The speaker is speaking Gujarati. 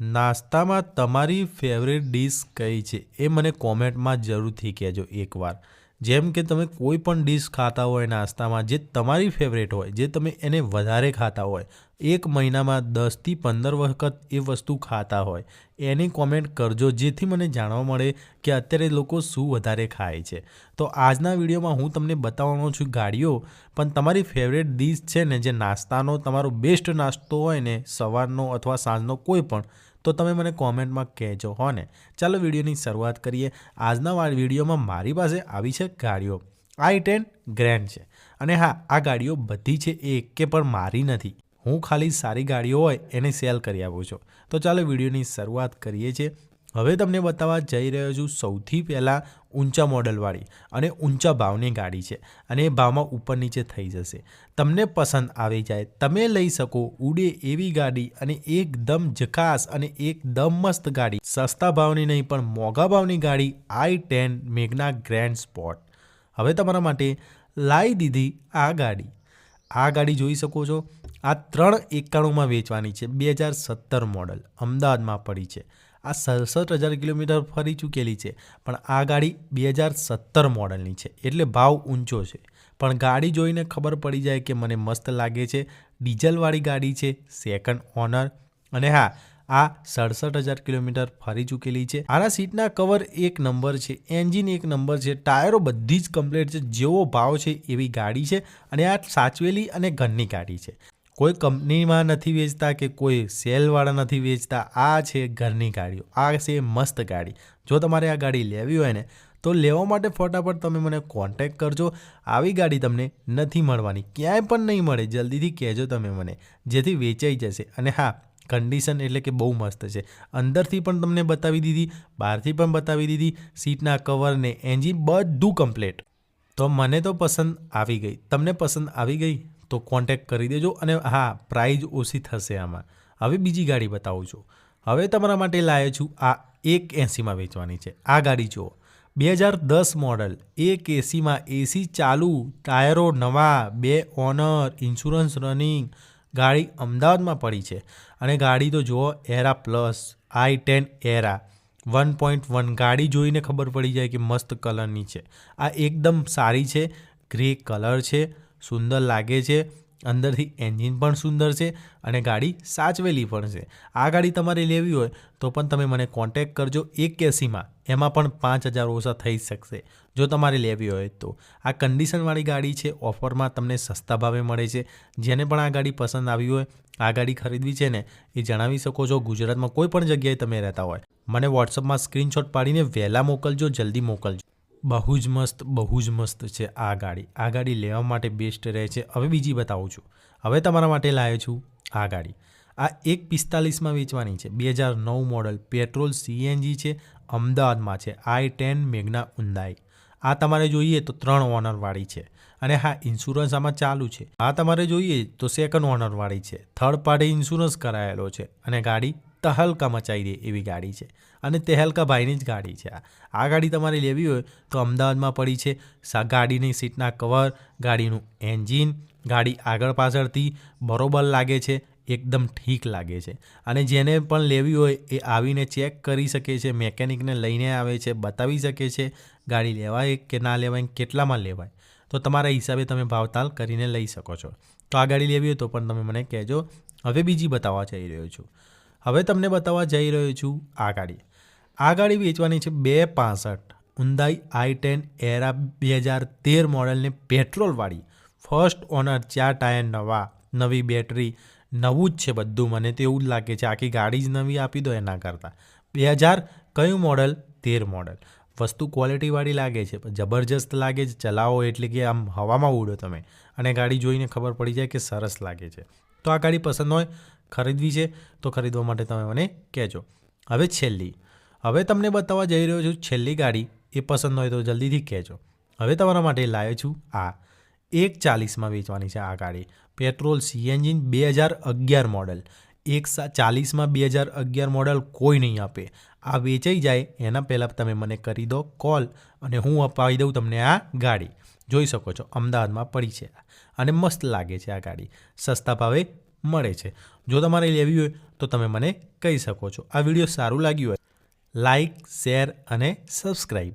નાસ્તામાં તમારી ફેવરેટ ડીશ કઈ છે એ મને કોમેન્ટમાં જરૂરથી કહેજો એકવાર. જેમ કે તમે કોઈ પણ ડીશ ખાતા હોય નાસ્તામાં જે તમારી ફેવરેટ હોય, જે તમે એને વધારે ખાતા હોય એક મહિનામાં દસથી પંદર વખત એ વસ્તુ ખાતા હોય. એની કોમેન્ટ કરજો, જેથી મને જાણવા મળે કે અત્યારે લોકો શું વધારે ખાય છે. તો આજના વિડીયોમાં હું તમને બતાવવાનો છું ગાડીઓ, પણ તમારી ફેવરેટ ડીશ છે ને, જે નાસ્તાનો, તમારો બેસ્ટ નાસ્તો હોય ને, સવારનો અથવા સાંજનો કોઈ પણ, તો તમે મને કોમેન્ટમાં કહેજો, હો ને? ચાલો વિડીયોની શરૂઆત કરીએ. આજના વિડીયોમાં મારી પાસે આવી છે ગાડીઓ. આઈ ટેન ગ્રેન્ડ છે. અને હા, આ ગાડીઓ બધી છે એકે પણ મારી નથી. હું ખાલી સારી ગાડીઓ હોય એને સેલ કરી આપું છું. તો ચાલો વિડીયોની શરૂઆત કરીએ છીએ. હવે તમને બતાવવા જઈ રહ્યો છું સૌથી પહેલાં ઊંચા મોડલવાળી અને ઊંચા ભાવની ગાડી છે અને એ ભાવમાં ઉપર નીચે થઈ જશે. તમને પસંદ આવી જાય, તમે લઈ શકો ઉડે એવી ગાડી અને એકદમ જકાસ અને એકદમ મસ્ત ગાડી. સસ્તા ભાવની નહીં, પણ મોંઘા ભાવની ગાડી I ten Magna grand spot. હવે તમારા માટે લાવી દીધી આ ગાડી. આ ગાડી જોઈ શકો છો. આ ત્રણ એકાણુંમાં વેચવાની છે. બે હજાર સત્તર મોડલ અમદાવાદમાં પડી છે. આ સડસઠ હજાર કિલોમીટર ફરી ચૂકેલી છે, પણ આ ગાડી બે હજાર સત્તર મોડલની છે. એટલે ભાવ ઊંચો છે. પણ ગાડી જોઈને ખબર પડી જાય કે મને મસ્ત લાગે છે. ડીઝલવાળી ગાડી છે સેકન્ડ ઓનર અને હા, આ સડસઠ હજાર કિલોમીટર ફરી ચૂકેલી છે. આના સીટના કવર એક નંબર છે એન્જિન એક નંબર છે ટાયરો બધી જ કમ્પ્લેટ છે. જેવો ભાવ છે એવી ગાડી છે અને આ સાચવેલી અને ઘરની ગાડી છે. કોઈ કંપનીમાં નથી વેચતા કે કોઈ સેલવાળા નથી વેચતા, આ છે ઘરની ગાડીઓ, આ છે મસ્ત ગાડી. જો તમારે આ ગાડી લેવી હોય ને, તો લેવા માટે ફટાફટ તમે મને કોન્ટેક કરજો. આવી ગાડી તમને નથી મળવાની, ક્યાંય પણ નહીં મળે, જલ્દીથી કહેજો તમે મને, જેથી વેચાઈ જશે. અને હા કન્ડિશન એટલે કે બહુ મસ્ત છે. અંદરથી પણ તમને બતાવી દીધી, બહારથી પણ બતાવી દીધી, સીટના કવર ને એન્જિન બધું કમ્પ્લીટ તો મને તો પસંદ આવી ગઈ. તમને પસંદ આવી ગઈ? તો કોન્ટેક કરી દેજો અને હા પ્રાઇઝ ઓછી થશે આમાં. હવે બીજી ગાડી બતાવું છું. હવે તમારા માટે લાવ્યો છું આ એક એંસીમાં વેચવાની છે. આ ગાડી જુઓ. બે હજાર દસ મોડલ એક એસીમાં એસી ચાલુ, ટાયરો નવા, બે ઓનર ઇન્સ્યોરન્સ રનિંગ ગાડી અમદાવાદમાં પડી છે. અને ગાડી તો જુઓ Era plus I ten Era one point one ગાડી જોઈને ખબર પડી જાય કે મસ્ત કલરની છે. આ એકદમ સારી છે ગ્રે કલર છે. સુંદર લાગે છે. અંદરથી એન્જિન પણ સુંદર છે અને ગાડી સાચવેલી પણ છે. આ ગાડી તમારે લેવી હોય તો પણ તમે મને કોન્ટેક કરજો એક એસીમાં એમાં પણ પાંચ હજાર ઓછા થઈ શકશે. જો તમારે લેવી હોય તો. આ કન્ડિશનવાળી ગાડી છે. ઓફરમાં તમને સસ્તા ભાવે મળે છે. જેને પણ આ ગાડી પસંદ આવી હોય, આ ગાડી ખરીદવી છે ને, એ જણાવી શકો છો. ગુજરાતમાં કોઈ પણ જગ્યાએ તમે રહેતા હોય, મને વોટ્સઅપમાં સ્ક્રીનશોટ પાડીને વહેલા મોકલજો, જલ્દી મોકલજો. બહુ જ મસ્ત, બહુ જ મસ્ત છે આ ગાડી. આ ગાડી લેવા માટે બેસ્ટ રહે છે. હવે બીજી બતાવું છું. હવે તમારા માટે લાવ્યો છું આ ગાડી. આ એક પિસ્તાલીસમાં વેચવાની છે. બે હજાર નવ મોડલ પેટ્રોલ સીએનજી છે. અમદાવાદમાં છે. આઈ ટેન મેઘના ઉંદાઈ આ તમારે જોઈએ તો ત્રણ ઓનરવાળી છે. અને હા, ઇન્સ્યોરન્સ આમાં ચાલુ છે. આ તમારે જોઈએ તો સેકન્ડ ઓનરવાળી છે. થર્ડ પાર્ટી ઇન્સ્યોરન્સ કરાયેલો છે. અને ગાડી તહલકા મચાવી દે એવી ગાડી છે. અને તેહલકા ભાઈની જ ગાડી છે આ. આ ગાડી તમારે લેવી હોય તો અમદાવાદમાં પડી છે. ગાડીની સીટના કવર, ગાડીનું એન્જિન, ગાડી આગળ પાછળથી બરોબર લાગે છે, એકદમ ઠીક લાગે છે. અને જેને પણ લેવી હોય એ આવીને ચેક કરી શકે છે, મેકેનિકને લઈને આવે છે, બતાવી શકે છે, ગાડી લેવાય કે ના લેવાય કેટલામાં લેવાય. તો તમારા હિસાબે તમે ભાવતાલ કરીને લઈ શકો છો. તો આ ગાડી લેવી હોય તો પણ તમે મને કહેજો. હવે બીજી બતાવવા જઈ રહ્યો છું. હવે તમને બતાવવા જઈ રહ્યો છું આ ગાડી. આ ગાડી વેચવાની છે બે પાસઠ. ઉંદાઈ આઈ ટેન એરા બે હજાર તેર મોડલને પેટ્રોલવાળી ફર્સ્ટ ઓનર ચાર ટાયર નવા, નવી બેટરી નવું જ છે બધું. મને તો એવું જ લાગે છે, આખી ગાડી જ નવી આપી દો એના કરતાં. બે હજાર કયું મોડલ તેર મોડલ વસ્તુ ક્વોલિટીવાળી લાગે છે જબરજસ્ત લાગે છે, ચલાવો એટલે કે આમ હવામાં ઉડો તમે. અને ગાડી જોઈને ખબર પડી જાય કે સરસ લાગે છે. તો આ ગાડી પસંદ હોય, ખરીદવી છે, તો ખરીદવા માટે તમે મને કહેજો. હવે છેલ્લી. હવે તમને બતાવવા જઈ રહ્યો છું છેલ્લી ગાડી. એ પસંદ હોય તો જલ્દીથી કહેજો. હવે તમારા માટે લાવ્યો છું આ. એક ચાલીસમાં વેચવાની છે આ ગાડી. પેટ્રોલ સીએનજી બે હજાર અગિયાર મોડલ. એક સા ચાલીસમાં બે હજાર અગિયાર મોડલ કોઈ નહીં આપે. આ વેચાઈ જાય, એના પહેલાં તમે મને કરી દો કોલ અને હું અપાવી દઉં તમને આ ગાડી. જોઈ શકો છો. અમદાવાદમાં પડી છે અને મસ્ત લાગે છે આ ગાડી. સસ્તા ભાવે મળે છે. જો તમારે લેવી હોય તો તમે મને કહી શકો છો. આ વીડિયો સારું લાગ્યું હોય લાઈક, શેર અને સબસ્ક્રાઈબ.